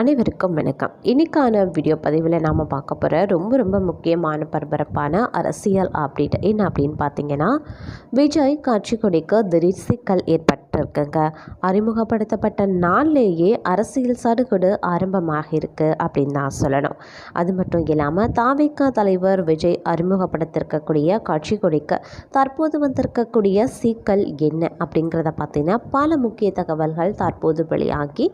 அனைவருக்கும் வணக்கம். இன்னைக்கான வீடியோ பதிவில் நாம் பார்க்க போகிற ரொம்ப ரொம்ப முக்கியமான பரபரப்பான அரசியல் அப்டேட் என்ன அப்படின்னு பார்த்தீங்கன்னா விஜய் காட்சி கொடிக்கு திடீர் சிக்கல் ஏற்பட்டிருக்குங்க. அறிமுகப்படுத்தப்பட்ட நாள்லேயே அரசியல் சடுகுடு ஆரம்பமாக இருக்குது அப்படின்னு தான் சொல்லணும். அது மட்டும் இல்லாமல் தாவிக தலைவர் விஜய் அறிமுகப்படுத்திருக்கக்கூடிய காட்சி கொடிக்கு தற்போது வந்திருக்கக்கூடிய சிக்கல் என்ன அப்படிங்கிறத பார்த்தீங்கன்னா பல முக்கிய தகவல்கள் தற்போது வெளியாகி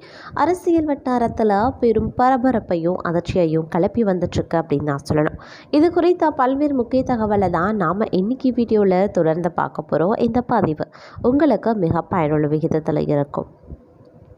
அரசியல் வட்டாரத்தில் பெரும் பரபரப்பையும் அதிர்ச்சியையும் கிளப்பி வந்துட்டுருக்கு அப்படின்னு நான் சொல்லணும். இது குறித்த பல்வேறு முக்கிய தகவலை தான் நாம் இன்னைக்கு வீடியோவில் தொடர்ந்து பார்க்க போகிறோம் இந்த பதிவு உங்களுக்கு மிக பயனுள்ள விகிதத்தில் இருக்கும்.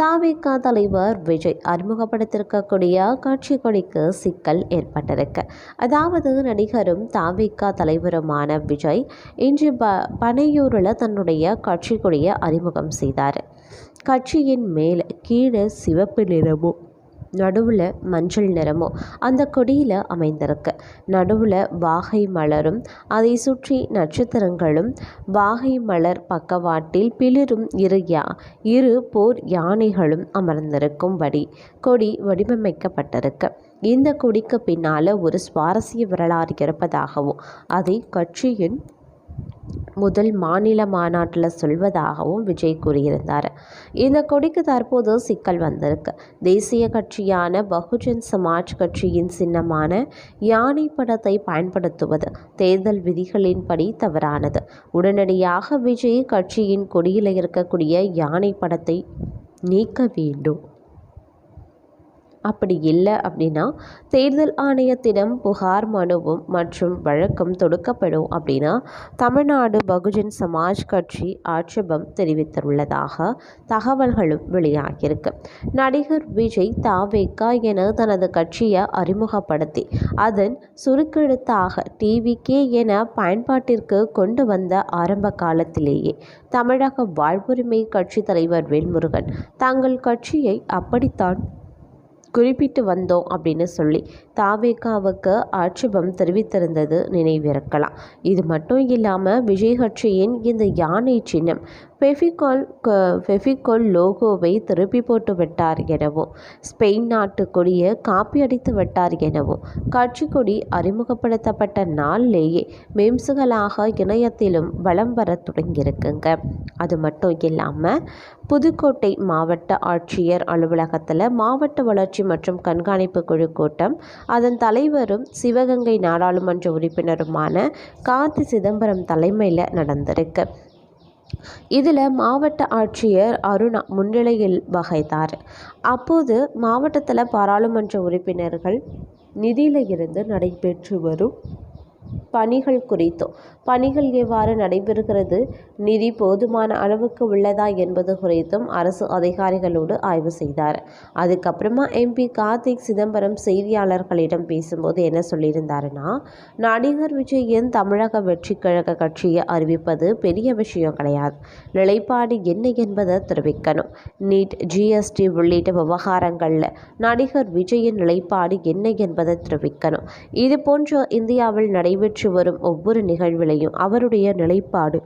தாவேகா தலைவர் விஜய் அறிமுகப்படுத்தியிருக்கக்கூடிய காட்சி கொடிக்கு சிக்கல் ஏற்பட்டிருக்கு. அதாவது நடிகரும் தாவிக தலைவருமான விஜய் இன்று ப பனையூரில் தன்னுடைய காட்சி கொடியை அறிமுகம் செய்தார். கட்சியின் மேலே கீழே சிவப்பு நிறமும் நடுவில் மஞ்சள் நிறமோ அந்த கொடியில் அமைந்திருக்கு. நடுவில் வாகை மலரும் அதை சுற்றி நட்சத்திரங்களும் வாகை மலர் பக்கவாட்டில் பிளிரும் இரு யா இரு போர் யானைகளும் அமர்ந்திருக்கும்படி கொடி வடிவமைக்கப்பட்டிருக்கு. இந்த கொடிக்கு பின்னால் ஒரு சுவாரஸ்ய வரலாறு இருப்பதாகவும் அதை கட்சியின் முதல் மாநில மாநாட்டில் சொல்வதாகவும் விஜய் கூறியிருந்தார். இந்த கொடிக்கு தற்போது சிக்கல் வந்திருக்கு. தேசிய கட்சியான பகுஜன் சமாஜ் கட்சியின் சின்னமான யானை படத்தை பயன்படுத்துவது தேர்தல் விதிகளின்படி தவறானது. உடனடியாக விஜய் கட்சியின் கொடியில் இருக்கக்கூடிய யானை படத்தை நீக்க வேண்டும். அப்படி இல்லை அப்படின்னா தேர்தல் ஆணையத்திடம் புகார் மனுவும் மற்றும் வழக்கம் தொடுக்கப்படும் அப்படின்னா தமிழ்நாடு பகுஜன் சமாஜ் கட்சி ஆட்சேபம் தெரிவித்துள்ளதாக தகவல்களும் வெளியாகியிருக்கு. நடிகர் விஜய் தாவேக்கா என தனது கட்சியை அறிமுகப்படுத்தி அதன் சுருக்கெழுத்தாக டிவிகே என பயன்பாட்டிற்கு கொண்டு வந்த ஆரம்ப காலத்திலேயே தமிழக வாழ்வுரிமை கட்சி தலைவர் வேல்முருகன் தங்கள் கட்சியை அப்படித்தான் குறிப்பிட்டு வந்தோம் அப்படின்னு சொல்லி தாவேகாவுக்கு ஆட்சேபம் தெரிவித்திருந்தது நினைவிருக்கலாம். இது மட்டும் இல்லாமல் விஜய் கட்சியின் இந்த யானை சின்னம் ஃபெஃபிகால் ஃபெஃபிகால் லோகோவை திருப்பி போட்டு விட்டார் எனவும் ஸ்பெயின் நாட்டு கொடியை காப்பி அடித்து விட்டார் எனவும் கட்சி கொடி அறிமுகப்படுத்தப்பட்ட நாள்லேயே மேம்சுகளாக இணையத்திலும் வலம் வர தொடங்கியிருக்குங்க. அது மட்டும் இல்லாமல் புதுக்கோட்டை மாவட்ட ஆட்சியர் அலுவலகத்தில் மாவட்ட வளர்ச்சி மற்றும் கண்காணிப்பு குழு கூட்டம் அதன் தலைவரும் சிவகங்கை நாடாளுமன்ற உறுப்பினருமான கார்த்தி சிதம்பரம் தலைமையில் நடந்திருக்கு. இதில் மாவட்ட ஆட்சியர் அருணா முன்னிலையில் வகைத்தார். அப்போது மாவட்டத்தில் பாராளுமன்ற உறுப்பினர்கள் நிதியிலிருந்து நடைபெற்று வரும் பணிகள் குறித்தும் பணிகள் எவ்வாறு நடைபெறுகிறது? நிதி போதுமான அளவுக்கு உள்ளதா என்பது குறித்தும் அரசு அதிகாரிகளோடு ஆய்வு செய்தார். அதுக்கப்புறமா எம்பி கார்த்திக் சிதம்பரம் செய்தியாளர்களிடம் பேசும்போது என்ன சொல்லியிருந்தாருன்னா நடிகர் விஜயன் தமிழக வெற்றி கழக கட்சியை அறிவிப்பது பெரிய விஷயம் கிடையாது. நிலைப்பாடு என்ன என்பதை தெரிவிக்கணும். நீட் ஜிஎஸ்டி உள்ளிட்ட விவகாரங்களில் நடிகர் விஜயின் நிலைப்பாடு என்ன என்பதை தெரிவிக்கணும். இது போன்ற இந்தியாவில் நடைபெற்று வரும் ஒவ்வொரு நிகழ்விலையும் அவருடைய நிலைப்பாடு.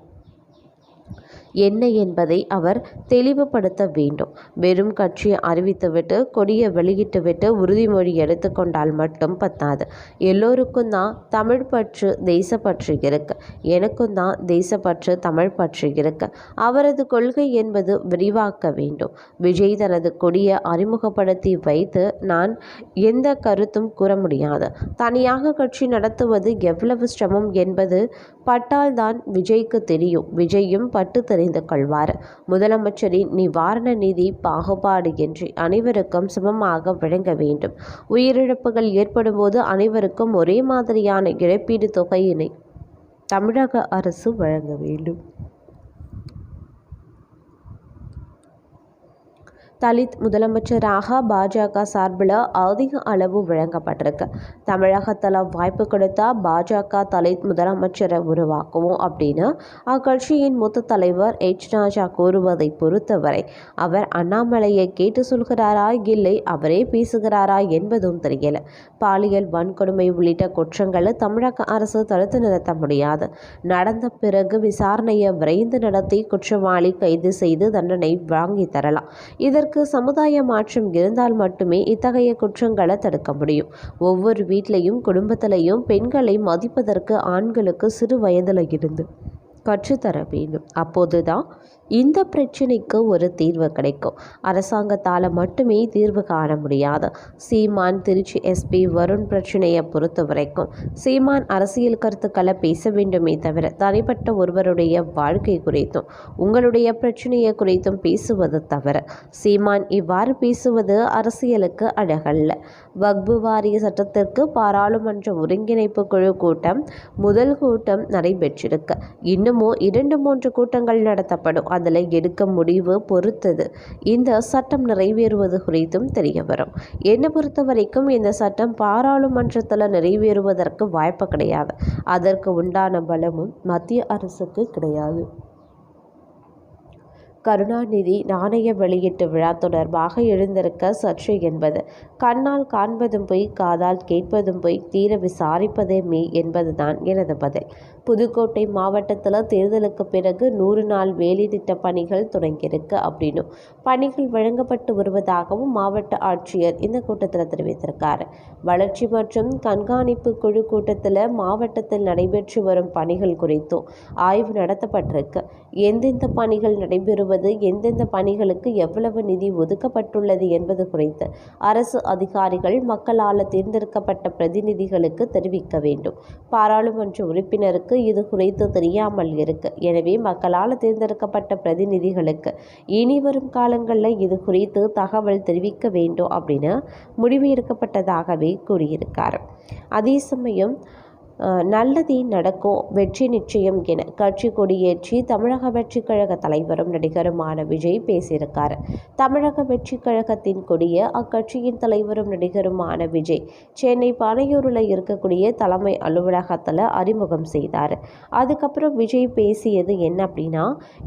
என்ன என்பதை அவர் தெளிவுபடுத்த வேண்டும். வெறும் கட்சியை அறிவித்துவிட்டு கொடியை வெளியிட்டுவிட்டு உறுதிமொழி எடுத்துக்கொண்டால் மட்டும் பத்தாது. எல்லோருக்கும் தான் தமிழ் பற்று தேசப்பற்று இருக்கு. எனக்கும் தான் தேசப்பற்று தமிழ் பற்று இருக்கு. அவரது கொள்கை என்பது விரிவாக்க வேண்டும். விஜய் தனது கொடியை அறிமுகப்படுத்தி வைத்து நான் எந்த கருத்தும் கூற முடியாது. தனியாக கட்சி நடத்துவது எவ்வளவு சிரமம் என்பது பட்டால்தான் விஜய்க்கு தெரியும். விஜயும் பட்டு அறிந்து கொள்வார். முதலமைச்சரின் நிவாரண நிதி பாகுபாடு என்று அனைவருக்கும் சமமாக வழங்க வேண்டும். உயிரிழப்புகள் ஏற்படும் போது அனைவருக்கும் ஒரே மாதிரியான இழப்பீடு தொகையினை தமிழக அரசு வழங்க வேண்டும். தலித் முதலமைச்சராக பாஜக சார்பில் அதிக அளவு வழங்கப்பட்டிருக்கு. தமிழகத்தில் வாய்ப்பு கொடுத்தா பாஜக தலித் முதலமைச்சரை உருவாக்குவோம் அப்படின்னு அக்கட்சியின் மூத்த தலைவர் எச். ராஜா கூறுவதை பொறுத்தவரை அவர் அண்ணாமலையை கேட்டு சொல்கிறாரா இல்லை அவரே பேசுகிறாரா என்பதும் தெரியல. பாலியல் வன்கொடுமை உள்ளிட்ட குற்றங்களை தமிழக அரசு தடுத்து நிறுத்த முடியாது. நடந்த பிறகு விசாரணையை விரைந்து நடத்தி குற்றவாளி கைது செய்து தண்டனை வாங்கி தரலாம். இதற்கு சமுதாய மாற்றம் இருந்தால் மட்டுமே இத்தகைய குற்றங்களை தடுக்க முடியும். ஒவ்வொரு வீட்லையும் குடும்பத்திலையும் பெண்களை மதிப்பதற்கு ஆண்களுக்கு சிறு வயதில் இருந்து கற்றுத்தர வேண்டும். அப்போதுதான் இந்த பிரச்சனைக்கு ஒரு தீர்வு கிடைக்கும். அரசாங்கத்தால் மட்டுமே தீர்வு காண முடியாது. சீமான் திருச்சி எஸ்பி வருண் பிரச்சனையை பொறுத்த வரைக்கும் சீமான் அரசியல் கருத்துக்களை பேச வேண்டுமே தவிர தனிப்பட்ட ஒருவருடைய வாழ்க்கை குறித்தும் உங்களுடைய பிரச்சனையை குறித்தும் பேசுவது தவிர சீமான் இவ்வாறு பேசுவது அரசியலுக்கு அழகல்ல. வக்பு வாரிய சட்டத்திற்கு பாராளுமன்ற ஒருங்கிணைப்பு குழு கூட்டம் முதல் கூட்டம் நடைபெற்றிருக்கு. இன்னமும் இரண்டு மூன்று கூட்டங்கள் நடத்தப்படும். அதில் எடுக்க முடிவு பொறுத்தது. இந்த சட்டம் நிறைவேறுவது குறித்தும் தெரிய வரும். என்னை பொறுத்த வரைக்கும் இந்த சட்டம் பாராளுமன்றத்தில் நிறைவேறுவதற்கு வாய்ப்பு கிடையாது. அதற்கு உண்டான பலமும் மத்திய அரசுக்கு கிடையாது. கருணாநிதி நாணய வெளியீட்டு விழா தொடர்பாக எழுந்திருக்க சற்று என்பது. கண்ணால் காண்பதும் போய் காதால் கேட்பதும் போய் தீர விசாரிப்பதே மே என்பதுதான் எனது பதில். புதுக்கோட்டை மாவட்டத்தில் தேர்தலுக்கு பிறகு நூறு நாள் வேலை திட்ட பணிகள் தொடங்கியிருக்கு அப்படின்னும். பணிகள் வழங்கப்பட்டு வருவதாகவும் மாவட்ட ஆட்சியர் இந்த கூட்டத்தில் தெரிவித்திருக்கார். வளர்ச்சி மற்றும் கண்காணிப்பு குழு கூட்டத்தில் மாவட்டத்தில் நடைபெற்று வரும் பணிகள் குறித்தும் ஆய்வு நடத்தப்பட்டிருக்கு. எந்தெந்த பணிகள் நடைபெறுவது எந்தெந்த பணிகளுக்கு எவ்வளவு நிதி ஒதுக்கப்பட்டுள்ளது என்பது குறித்து அரசு அதிகாரிகள் மக்களால் தேர்ந்தெடுக்கப்பட்ட பிரதிநிதிகளுக்கு தெரிவிக்க வேண்டும். பாராளுமன்ற உறுப்பினருக்கு இது குறித்து தெரியாமல் இருக்கு. எனவே மக்களால் தேர்ந்தெடுக்கப்பட்ட பிரதிநிதிகளுக்கு இனி வரும் காலங்களில் இது குறித்து தகவல் தெரிவிக்க வேண்டும் அப்படின்னு முடிவு எடுக்கப்பட்டதாகவே கூறியிருக்கார். அதே சமயம் நல்லதே நடக்கும் வெற்றி நிச்சயம் என கட்சி கொடியேற்றி தமிழக வெற்றி கழக தலைவரும் நடிகருமான விஜய் பேசியிருக்கார். தமிழக வெற்றி கழகத்தின் கொடியை அக்கட்சியின் தலைவரும் நடிகருமான விஜய் சென்னை பனையூரில் இருக்கக்கூடிய தலைமை அலுவலகத்தில் அறிமுகம் செய்தார். அதுக்கப்புறம் விஜய் பேசியது என்ன அப்படின்னா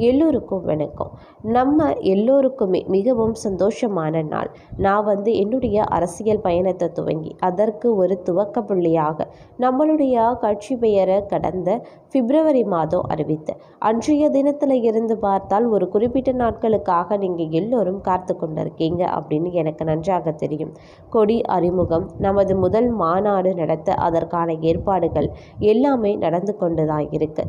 எல்லோருக்கும் வணக்கம். நம்ம எல்லோருக்குமே மிகவும் சந்தோஷமான நாள். நான் வந்து என்னுடைய அரசியல் பயணத்தை துவங்கி அதற்கு ஒரு துவக்க புள்ளியாக நம்மளுடைய கட்சி பெயரை கடந்த பிப்ரவரி மாதம் அறிவித்து அன்றைய தினத்தில் இருந்து பார்த்தால் ஒரு குறிப்பிட்ட நாட்களுக்காக நீங்கள் எல்லோரும் காத்து கொண்டிருக்கீங்க அப்படின்னு எனக்கு நன்றாக தெரியும். கொடி அறிமுகம் நமது முதல் மாநாடு நடத்த அதற்கான ஏற்பாடுகள் எல்லாமே நடந்து கொண்டு தான் இருக்கு.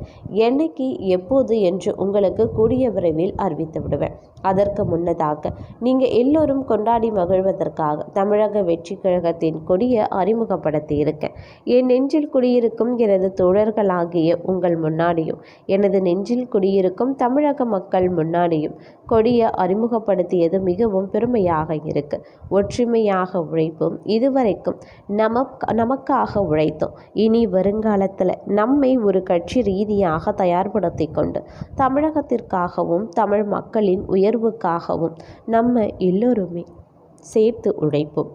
என்னைக்கு எப்போது என்று உங்களுக்கு கூடிய விரைவில் அறிவித்து விடுவேன். அதற்கு முன்னதாக நீங்கள் எல்லோரும் கொண்டாடி மகிழ்வதற்காக தமிழக வெற்றி கழகத்தின் கொடியை அறிமுகப்படுத்தி இருக்கேன் என் நெஞ்சில் குடியிருக்கும் எனது தோழர்களாகிய உங்கள் முன்னாடியும் எனது நெஞ்சில் குடியிருக்கும் தமிழக மக்கள் முன்னாடியும் கொடியை அறிமுகப்படுத்தியது மிகவும் பெருமையாக இருக்கு. ஒற்றுமையாக உழைப்போம் இதுவரைக்கும் நமக் நமக்காக உழைத்தோம். இனி வருங்காலத்தில் நம்மை ஒரு கட்சி ரீதியாக தயார்படுத்தி கொண்டு தமிழகத்திற்காகவும் தமிழ் மக்களின் உயர்வுக்காகவும் நம்ம எல்லோருமே சேர்த்து உழைப்போம்.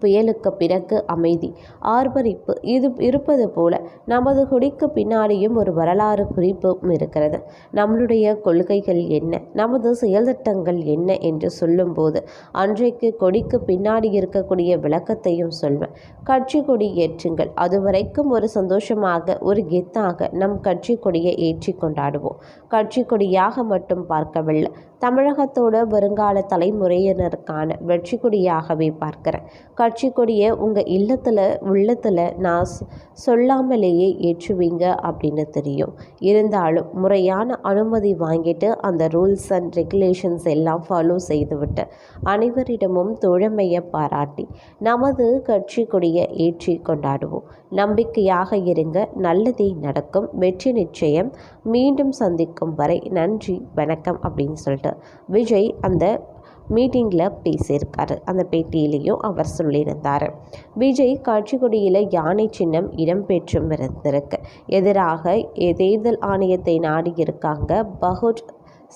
புயலுக்கு பிறகு அமைதி. ஆர்ப்பரிப்பு இது இருப்பது போல நமது கொடிக்கு பின்னாடியும் ஒரு வரலாறு குறிப்பும் இருக்கிறது. நம்மளுடைய கொள்கைகள் என்ன? நமது செயல்திட்டங்கள் என்ன என்று சொல்லும்போது அன்றைக்கு கொடிக்கு பின்னாடி இருக்கக்கூடிய விளக்கத்தையும் சொல்வேன். கட்சி கொடி ஏற்றுங்கள். அதுவரைக்கும் ஒரு சந்தோஷமாக ஒரு கெத்தாக நம் கட்சி கொடியை ஏற்றி கொண்டாடுவோம். கட்சி கொடியாக மட்டும் பார்க்கவில்லை. தமிழகத்தோட வருங்கால தலைமுறையினருக்கான வெற்றி கொடியாகவே பார்க்குறேன். கட்சி கொடியை உங்கள் இல்லத்தில் உள்ளத்தில் நான் சொல்லாமலேயே ஏற்றுவீங்க அப்படின்னு தெரியும். இருந்தாலும் முறையான அனுமதி வாங்கிட்டு அந்த ரூல்ஸ் அண்ட் ரெகுலேஷன்ஸ் எல்லாம் ஃபாலோ செய்துவிட்டு அனைவரிடமும் தோழமையை பாராட்டி நமது கட்சி கொடியை ஏற்றி கொண்டாடுவோம். நம்பிக்கையாக இருங்க நல்லதே நடக்கும் வெற்றி நிச்சயம். மீண்டும் சந்திக்கும் வரை நன்றி வணக்கம் அப்படின்னு சொல்லிட்டு விஜய் அந்த மீட்டிங்கில் பேசியிருக்காரு. அந்த பேட்டியிலையும் அவர் சொல்லியிருந்தார். விஜய் காட்சி கொடியில் யானை சின்னம் இடம்பெற்றும் இருந்திருக்கு எதிராக தேர்தல் ஆணையத்தை நாடியிருக்காங்க பகுஜ்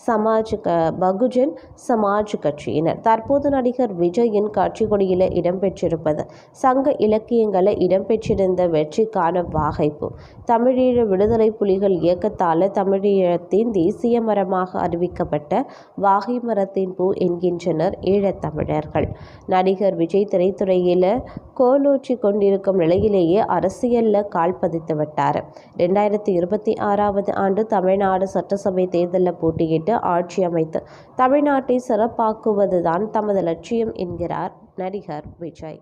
சமாஜ் பகுஜன் சமாஜ் கட்சியினர். தற்போது நடிகர் விஜயின் காட்சி கொடியில் இடம்பெற்றிருப்பது சங்க இலக்கியங்களை இடம்பெற்றிருந்த வெற்றிக்கான வாகைப்பு. தமிழீழ விடுதலை புலிகள் இயக்கத்தால் தமிழீழத்தின் தேசிய மரமாக அறிவிக்கப்பட்ட வாகை மரத்தின் பூ என்கின்றனர் ஈழத்தமிழர்கள். நடிகர் விஜய் திரைத்துறையில் கோலூச்சி கொண்டிருக்கும் நிலையிலேயே அரசியலில் கால் பதித்து விட்டார். ரெண்டாயிரத்தி இருபத்தி ஆறாவது ஆண்டு தமிழ்நாடு சட்டசபை தேர்தலில் போட்டியிட்டு ஆட்சி அமைத்து தமிழ்நாட்டை சிறப்பாக்குவதுதான் தமது லட்சியம் என்கிறார் நடிகர் விஜய்.